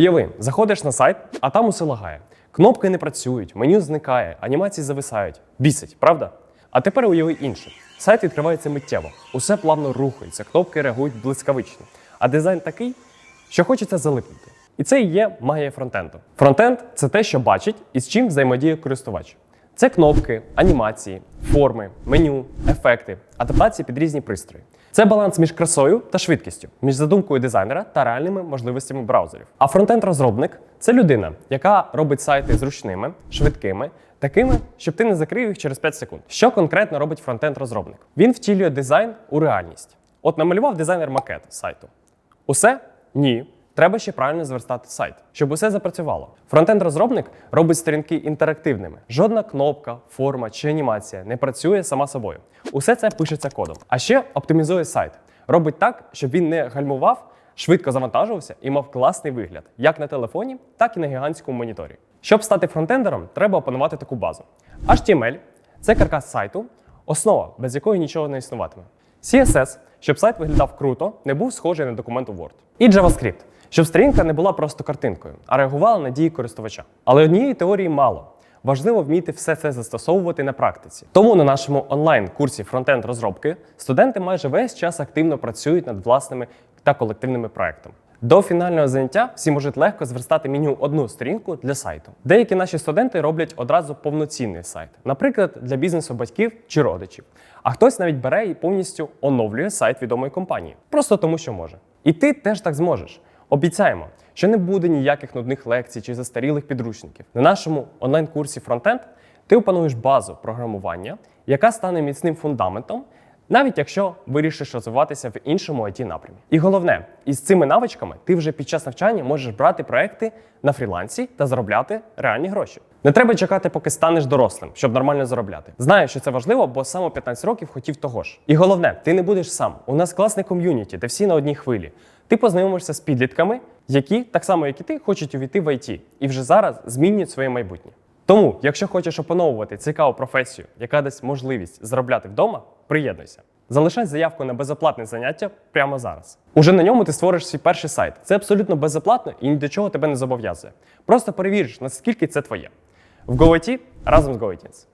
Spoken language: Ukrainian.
Уяви, заходиш на сайт, а там усе лагає. Кнопки не працюють, меню зникає, анімації зависають. Бісить, правда? А тепер уяви інше. Сайт відкривається миттєво, усе плавно рухається, кнопки реагують блискавично. А дизайн такий, що хочеться залипнути. І це і є магія фронтенду. Фронтенд це те, що бачить і з чим взаємодіє користувач. Це кнопки, анімації, форми, меню, ефекти, адаптації під різні пристрої. Це баланс між красою та швидкістю, між задумкою дизайнера та реальними можливостями браузерів. А фронтенд-розробник це людина, яка робить сайти зручними, швидкими, такими, щоб ти не закрив їх через 5 секунд. Що конкретно робить фронтенд-розробник? Він втілює дизайн у реальність. От намалював дизайнер макет сайту. Усе? Ні. Треба ще правильно зверстати сайт, щоб усе запрацювало. Фронтенд-розробник робить сторінки інтерактивними. Жодна кнопка, форма чи анімація не працює сама собою. Усе це пишеться кодом. А ще оптимізує сайт. Робить так, щоб він не гальмував, швидко завантажувався і мав класний вигляд як на телефоні, так і на гігантському моніторі. Щоб стати фронтендером, треба опанувати таку базу. HTML це каркас сайту, основа, без якої нічого не існуватиме. CSS, щоб сайт виглядав круто, не був схожий на документ у Word. І JavaScript, щоб сторінка не була просто картинкою, а реагувала на дії користувача. Але однієї теорії мало. Важливо вміти все це застосовувати на практиці. Тому на нашому онлайн-курсі фронтенд розробки студенти майже весь час активно працюють над власними та колективними проектами. До фінального заняття всі можуть легко зверстати меню одну сторінку для сайту. Деякі наші студенти роблять одразу повноцінний сайт, наприклад, для бізнесу батьків чи родичів. А хтось навіть бере і повністю оновлює сайт відомої компанії, просто тому що може. І ти теж так зможеш. Обіцяємо, що не буде ніяких нудних лекцій чи застарілих підручників. На нашому онлайн-курсі Frontend ти опануєш базу програмування, яка стане міцним фундаментом, навіть якщо вирішиш розвиватися в іншому it напрямі. І головне, із цими навичками ти вже під час навчання можеш брати проекти на фрілансі та заробляти реальні гроші. Не треба чекати, поки станеш дорослим, щоб нормально заробляти. Знаю, що це важливо, бо саме у 15 років хотів того ж. І головне, ти не будеш сам. У нас класне ком'юніті, де всі на одній хвилі. Ти познайомишся з підлітками, які, так само як і ти, хочуть увійти в IT і вже зараз змінюють своє майбутнє. Тому, якщо хочеш опановувати цікаву професію, яка дасть можливість заробляти вдома, приєднуйся. Залишай заявку на безоплатне заняття прямо зараз. Уже на ньому ти створиш свій перший сайт. Це абсолютно безоплатно і ні до чого тебе не зобов'язує. Просто перевіриш, наскільки це твоє. В GoIT разом з GoITins.